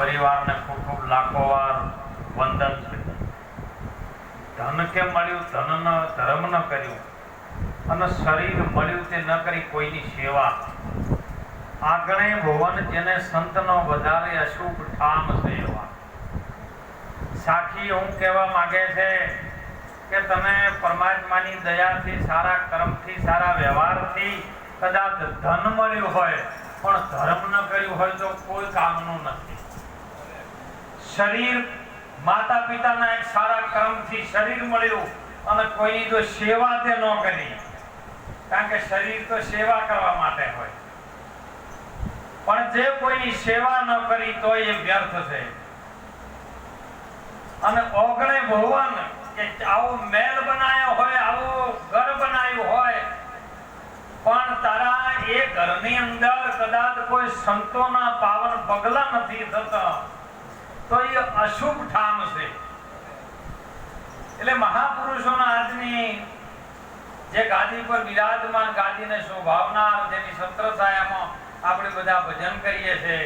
પરિવારને ખૂબ ખૂબ લાખો વાર વંદન છે. ધન કે મળ્યું? ધન ધર્મ ન કર્યું. અને શરીર મળ્યું તે ન કરી કોઈની સેવા. આગણે ભુવન જેને સંતનો વધારે અશુભ ઠામ સેવા. સાખી હું કહેવા માંગે છે કે તમે પરમાત્માની દયાથી, સારા કર્મથી, સારા વ્યવહારથી કદાચ ધન મળ્યું હોય, પણ ધર્મ ન કર્યું હોય તો કોઈ કામનું નથી. શરીર માતા પિતાના એક સારા કર્મથી શરીર મળ્યું અને કોઈની જો સેવા તે ન કરી. કારણ કે શરીર તો સેવા કરવા માટે હોય. પણ જે કોઈની સેવા ન કરી તો એ વ્યર્થ છે. અને ઓગણે ભુવન કે આવો મેલ બનાવ્યો હોય, આવો ઘર બનાવ્યું હોય, પણ તારા એ ઘરની અંદર કદાચ કોઈ સંતોના પાવન પગલા નથી થતા. તો એ અશુભ ઠામ છે. એટલે મહાપુરુષોના આજની જે ગાદી પર બિરાજમાન ગાદીને શોભાવનાર જેની છત્રછાયામાં આપણે બધા ભજન કરીએ છીએ,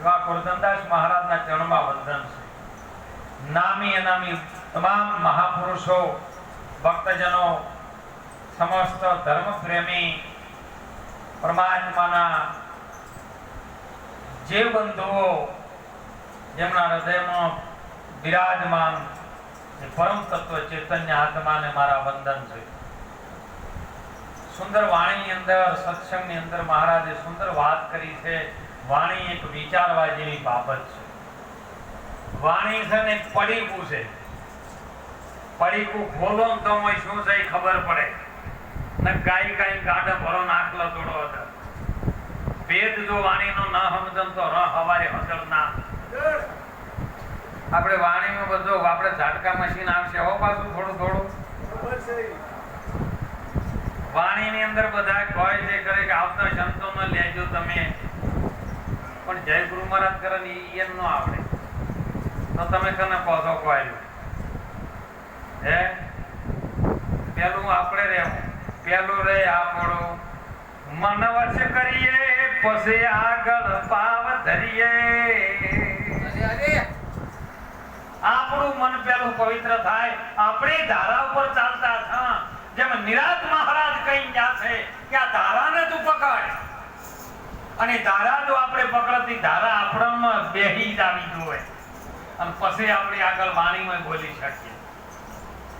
એવા ગોરધનદાસ મહારાજના ચરણમાં વંદન છે. નામી અનામી તમામ મહાપુરુષો, ભક્તજનો, સમસ્ત ધર્મ પ્રેમી પરમાત્માના જે બંધુઓ જેમના હૃદયમાં બિરાજમાન પરમ તત્વ ચેતન્ય આત્માને મારા વંદન છે. સુંદર વાણીની અંદર, સત્સંગની અંદર મહારાજે સુંદર વાત કરી છે. વાણી એક વિચારવા જેવી બાબત છે. વાણી છે ને પડીકું છે. પડીકું ખોલો ને તો શું છે ખબર પડે. ને ગાય ગાય ગાઢ ભરો નાખલો થોડો હતો. ભેદ જો વાણીનો ના સમજન તો ર હવારે હજર ના. આપણે વાણીમાં બધો, આપણે ઝાટકા મશીન આવશે. હો પાછું થોડું થોડું. વાણીની અંદર બધા કોઈ જે કરે કે આવતા સંતોનો લેજો તમે. પણ જય ગુરુ મહારાજ કરે ને એમ ન આવડે. તો તમે કને પહોંચો કોઈ હે? પેલું આપણે રહેવું. પેલું રે આપણું મન વશ કરીએ. પછી આગળ પાવ ધરીએ. આપણું મન પેલું પવિત્ર થાય. આપણી ધારા ઉપર ચાલતા થા જેમ નિરાત મહારાજ કહી ગયા છે કે આ ધારાને તું પકડ. અને ધારા જો આપણે પકડતી ધારા આપણામાં બેહી જ આવી જોઈએ અને પછી આપણે આગળ વાણીમાં બોલી શકીએ.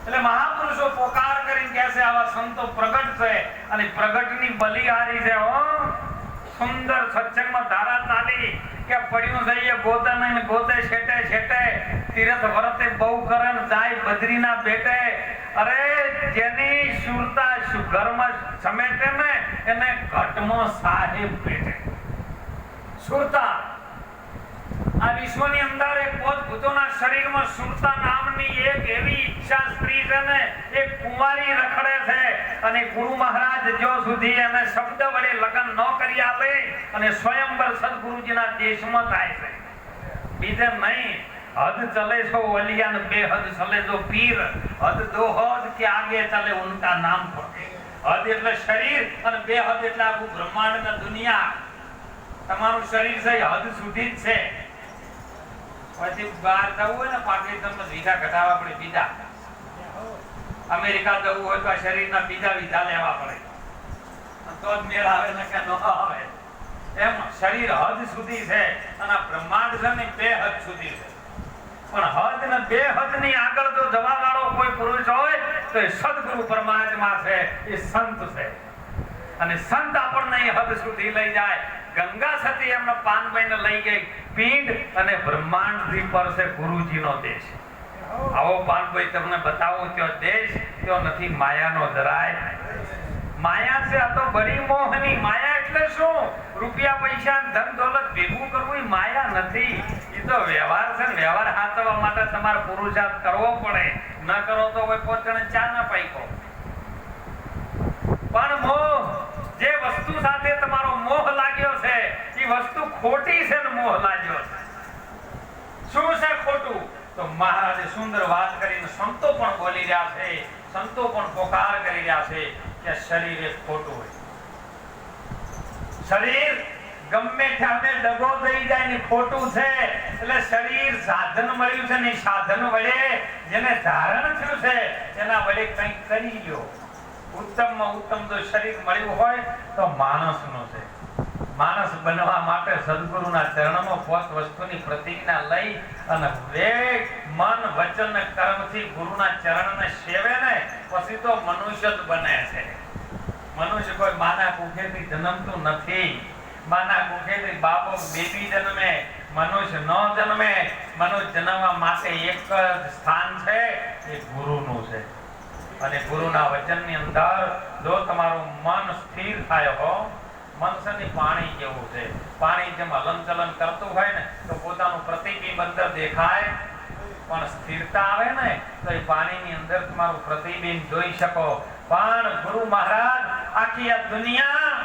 એટલે મહાપુરુષો પોકાર કરીને કહે છે આવા સંતો પ્રગટ છે. અને પ્રગટની બલિહારી છે હો. સુંદર સત્સંગમાં ધારા ચાલી કે પડ્યું જઈએ ગોતે નહીં ગોતે, છેટે છેટે, તીરથ વરતે બહુ કરન જાય, બદ્રીના બેટે અરે જેની સુરતા સુ- ઘરમાં સમેટે ને, એને ઘટમાં સાહેબ બેઠે સુરતા. આ વિશ્વની અંદર એક પોતભૂતોના શરીરમાં સુરતા નામની એક એવી ઈચ્છા સ્ત્રી છે ને એક કુંવારી રખડે છે. અને ગુરુ મહારાજ જો સુધી એને શબ્દ વડે લગ્ન ન કરી આપે અને સ્વયંવર સદગુરુજીના દેશમાં થાય છે. બીજે નહીં, હદ ચલે છો વલિયાન ને બે હદ ચલે જો પીર, હદ દો હદ કે આગે ચલે ઉનકા નામ પર હદ એટલે શરીર અને બે હદ એટલે આખું બ્રહ્માંડ ના દુનિયા. તમારું શરીર છે હદ સુધી જ છે. પછી બહાર જવું હોય ને પાકિસ્તાનમાં વિઝા કઢાવવા પડે, બીજા. અમેરિકા જવું હોય તો શરીરના બીજા વિઝા લેવા પડે. તો જ મેળ આવે ને કે ન આવે. એમ શરીર હદ સુધી છે અને બ્રહ્માંડ છે ને બે હદ સુધી છે. પણ હદ ને બે હદની આગળ જો જવા વાળો કોઈ પુરુષ હોય, તો એ સદગુરુ પરમાત્મા છે, એ સંત છે. અને સંત આપણને હદ સુધી લઈ જાય. ગંગા સતી એમનો પાન બહેન લઈ ગઈ. પિંડ અને બ્રહ્માંડથી પર છે ગુરુજીનો દેશ. આવો પાનભાઈ તમને બતાવું કયો દેશ કયો નથી, માયાનો જરાય. માયા છે, આ તો બડી મોહની માયા એટલે શું? રૂપિયા, પૈસા, ધન, દોલત ભેગું કરવું એ માયા નથી. એ તો વ્યવહાર છે વ્યવહાર હાથવા માટે તમારે પુરુષાર્થ કરવો પડે. ન કરો તો કોઈ પોતાને ચા ના પાઈકો પણ મોહ, જે વસ્તુ સાથે તમારો મોહ લાગ્યો છે એ વસ્તુ ખોટી છે ને મોહ લાગ્યો છે. શું છે ખોટું? તો મહારાજે સુંદર વાત કરીને સંતો પણ બોલી રહ્યા છે, સંતો પણ પોકાર કરી રહ્યા છે કે શરીર એ ખોટું હોય. શરીર ગમે ત્યાં ડગો થઈ જાય ને ખોટું છે, એટલે શરીર સાધન મળ્યું છે ને સાધન વડે જેને ધારણ થયું છે, એના વડે કંઈક કરી લ્યો. ઉત્તમમાં ઉત્તમ જો શરીર મળ્યું હોય તો માણસનું છે. માણસ બનવા માટે સદગુરુના ચરણમાં પોત વસ્તુની પ્રતિજ્ઞા લઈ અને વેગ, મન, વચન, કર્મથી ગુરુના ચરણને સેવે ને, પછી તો મનુષ્ય જ બને છે. મનુષ્ય કોઈ માના કુખેથી જન્મતું નથી. માના કુખેથી બાપો બેબી જન્મે, મનુષ્ય ન જન્મે. મનુષ્ય જન્મવા માટે એક જ સ્થાન છે, એ ગુરુનું છે. અને ગુરુના વચનની અંદર જો તમારું મન સ્થિર થાય હો મન છે ને પાણી જેવું છે. પાણી જેમ હલનચલન કરતું હોય ને, તો પોતાનું પ્રતિબિંબ અંદર દેખાય. પણ સ્થિરતા આવે ને, તો એ પાણીની અંદર તમારું પ્રતિબિંબ જોઈ શકો. પણ ગુરુ મહારાજ, આખી આ દુનિયા,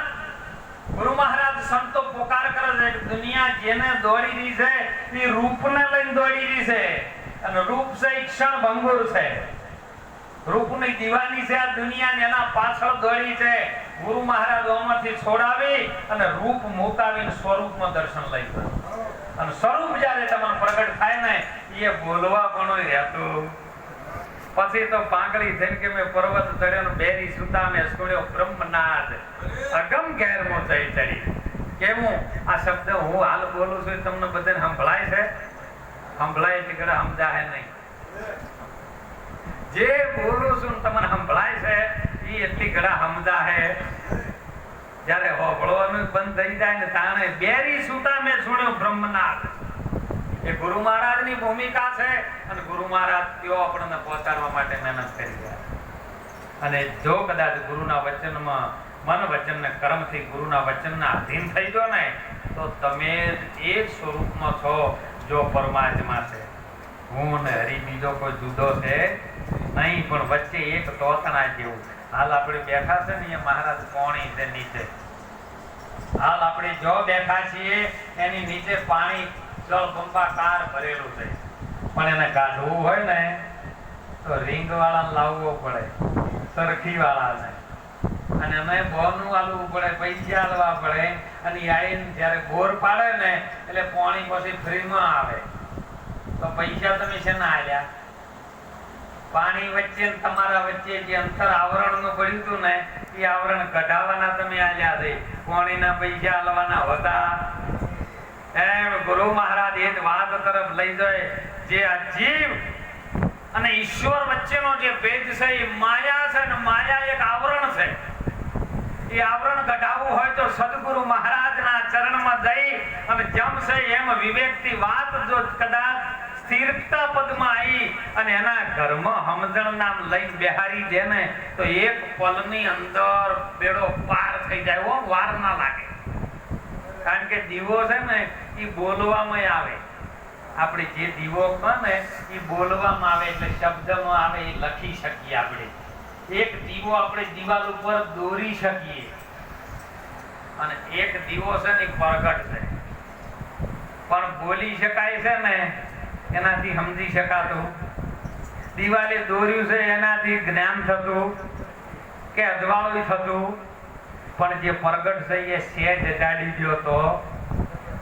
ગુરુ મહારાજ સંતો પોકાર કરે છે. દુનિયા જેને દોડી રહી છે, એ રૂપને લઈને દોડી રહી છે. અને રૂપ છે એ ક્ષણ ભંગુર છે. રૂપની દીવાની છે આ દુનિયા એના પાછળ દોડી છે. ગુરુ મહારાજ ઓમાંથી છોડાવી અને રૂપ મુકાવીને સ્વરૂપમાં દર્શન લઈ ગયો. અને સ્વરૂપ જ્યારે તમને પ્રગટ થાય ને, એ બોલવા પણ રહેતું. પછી તો પાંગળી થઈને કે મેં પર્વત ચડ્યો બેરી સુતા મેં છોડ્યો બ્રહ્મનાદ. અગમ ઘેરમો જઈ ચડી કેવું આ શબ્દ હું હાલ બોલું છું તમને બધાને સંભળાય છે? સંભળાય એટલે ઘરે સમજાય નહીં. જે બોલું છું તમને સંભળાય છે એટલી ઘડા હે. જ્યારે હોભળવાનું બંધ થઈ જાય ને તાણે બેરી સુતા મેં સુણ્યો બ્રહ્મનાથ. એ ગુરુ મહારાજની ભૂમિકા છે અને ગુરુ મહારાજ તેઓ આપણને પહોંચાડવા માટે મહેનત કરી રહ્યા અને જો કદાચ ગુરુના વચનમાં, મન વચન ને કર્મથી ગુરુના વચનના અધીન થઈ ગયો ને, તો તમે એ સ્વરૂપમાં છો જો પરમાત્મા છે. હું ને હરી બીજો કોઈ જુદો છે નહીં, પણ વચ્ચે એક તોતણા જેવું હાલ આપણે બેઠા છે ને એ મહારાજ કોણી છે નીચે. હાલ આપણે જો બેઠા છીએ, એની નીચે પાણી જળ બંબાકાર ભરેલું છે. પણ એને કાઢવું હોય ને, તો રિંગ વાળા લાવવો પડે સરખી વાળાને અને અમે બોરનું આલવું પડે, પૈસા આલવા પડે, અને આઈને જ્યારે બોર પાડે ને, એટલે પાણી પછી ફ્રીમાં આવે. તો પૈસા તમે છે ના આલ્યા? પાણી વચ્ચે ને તમારા વચ્ચે જે અંતર આવરણનું પડ્યું હતું ને, એ આવરણ કઢાવવાના તમે આલ્યા છે. પાણીના પૈસા આલવાના હતા. એમ ગુરુ મહારાજ એ વાત તરફ લઈ જાય. જે આ અને ઈશ્વર વચ્ચેનો જે ભેદ છે, એ માયા છે અને માયા એક આવરણ છે. એ આવરણ કઢાવવું હોય તો સદગુરુ મહારાજના ચરણમાં જઈ અને જમ છે એમ વિવેકથી વાત જો કદાચ સ્થિરતા પદમાં આવી અને એના ઘરમાં સમજણ નામ લઈને બિહારી દે ને તો એક પલની અંદર બેડો પાર થઈ જાય હો, વાર ના લાગે. કારણ કે દીવો છે ને એ બોલવામાં આવે. આપણે જે દીવો કહે ને એ બોલવામાં આવે એટલે શબ્દમાં આવે એ લખી શકીએ આપણે. એક દીવો આપણે દિવાલ ઉપર દોરી શકીએ. અને એક દીવો છે ને પ્રગટ છે પણ બોલી શકાય છે ને એનાથી સમજી શકાતું. દિવાલે દોર્યું છે, એનાથી જ્ઞાન થતું કે અજવાળું થતું. પણ જે પ્રગટ છે, એ સેજ જાડી ગયો તો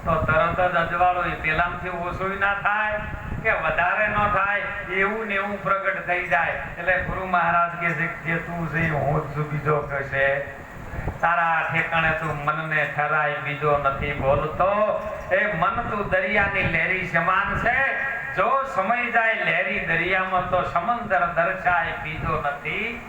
તો તરત જ અજવાળો એ પેલામાંથી ઓછું ના થાય કે વધારે ન થાય, એવું ને એવું પ્રગટ થઈ જાય. એટલે ગુરુ મહારાજ કે છે, જે તું છે હું જ બીજો કહેશે તારા ઠેકાણે તું મનને ઠરાય, બીજો નથી બોલતો. એ મન તું દરિયાની લહેરી સમાન છે. જો સમય જાય લહેરી દરિયામાં, તો સમંદર દર્શાય બીજો નથી.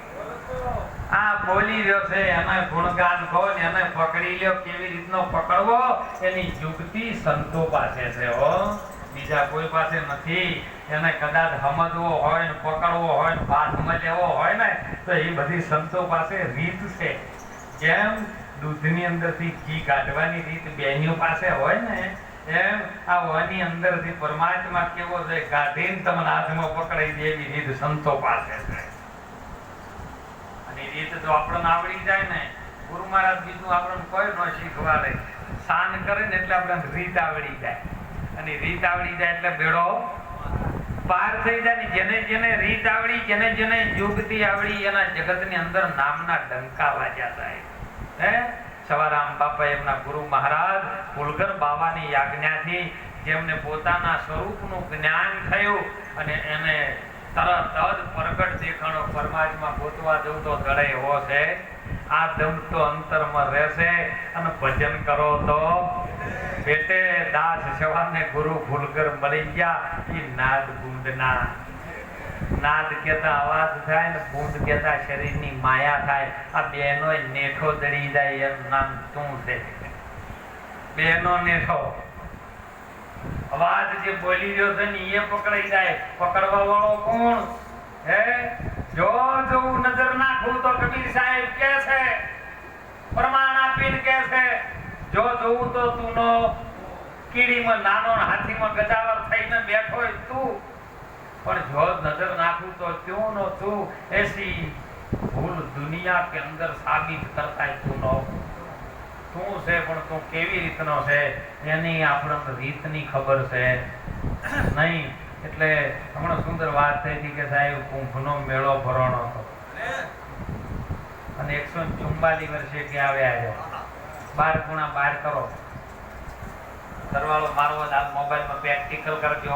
આ બોલી રહ્યો છે, એના ગુણગાન કહો ને એને પકડી લ્યો, કેવી રીતનો પકડવો? એની યુક્તિ સંતો પાસે છે, હો. બીજા કોઈ પાસે નથી. એને કદાચ સમજવો હોય ને પકડવો હોય ને બાથમાં લેવો હોય ને, તો એ બધી સંતો પાસે રીત છે. જેમ દૂધની અંદરથી ઘી કાઢવાની રીત બહેનીઓ પાસે હોય ને એમ આ વાની અંદરથી પરમાત્મા કેવો છે, ગાધીન તમને હાથમાં પકડાઈ દે એવી રીત સંતો પાસે છે. અને રીત જો આપણને આવડી જાય ને. ગુરુ મહારાજ બીજું આપણને કોઈ ન શીખવાડે. સાન કરે ને એટલે આપણે રીત આવડી જાય. અને રીત આવડી જાય એટલે ભેળો પાર થઈ જાય ને. જેને જેને રીત આવડી, જેને જેને યુગથી આવડી, એના જગતની અંદર નામના ડંકા વાજ્યા થાય. હે? સવારામ બાપા એમના ગુરુ મહારાજ કુલગર બાવાની આજ્ઞાથી જેમને પોતાના સ્વરૂપનું જ્ઞાન થયું અને એને તરત જ પ્રગટ દેખાણો પરમાત્મા ગોતવા જવું તો દડે એવો છે. આ દમ તો અંતરમાં રહેશે અને ભજન કરો તો. બેટે દાસ સવારને ગુરુ ભૂલગર મળી ગયા. એ નાદ ગુંદના નાદ કેતા અવાજ થાય ને બૂંદ કેતા શરીરની માયા થાય. આ બેનો નેઠો દડી જાય એમ નામ શું છે? બેનો નેઠો. અવાજ જે બોલી રહ્યો છે ને એ પકડાઈ જાય. પકડવા વાળો કોણ? હે? જો જો નજર નાખું તો કબીર સાહેબ કે છે, પ્રમાણ આપીને કે છે, જો જોઉં તો તું કીડીમાં, નાનો ને હાથીમાં ગજાવર થઈને બેઠો તું. પણ જો નજર નાખું તો ક્યુ નો તું એસી ભૂલ દુનિયા કે અંદર સાબિત કરતા તું નો તું છે પણ તું કેવી રીતનો છે એની આપણને રીતની ખબર છે. નહીં એટલે હમણાં સુંદર વાત થઈ હતી કે સાહેબ કુંભનો મેળો ભરણો હતો. અને? એકસો ચુમ્બાલી વર્ષે કે આવ્યા આવ્યો બાર ગુણા બાર કરો. સરવાળો મારવો મોબાઈલમાં પ્રેક્ટિકલ કરજો.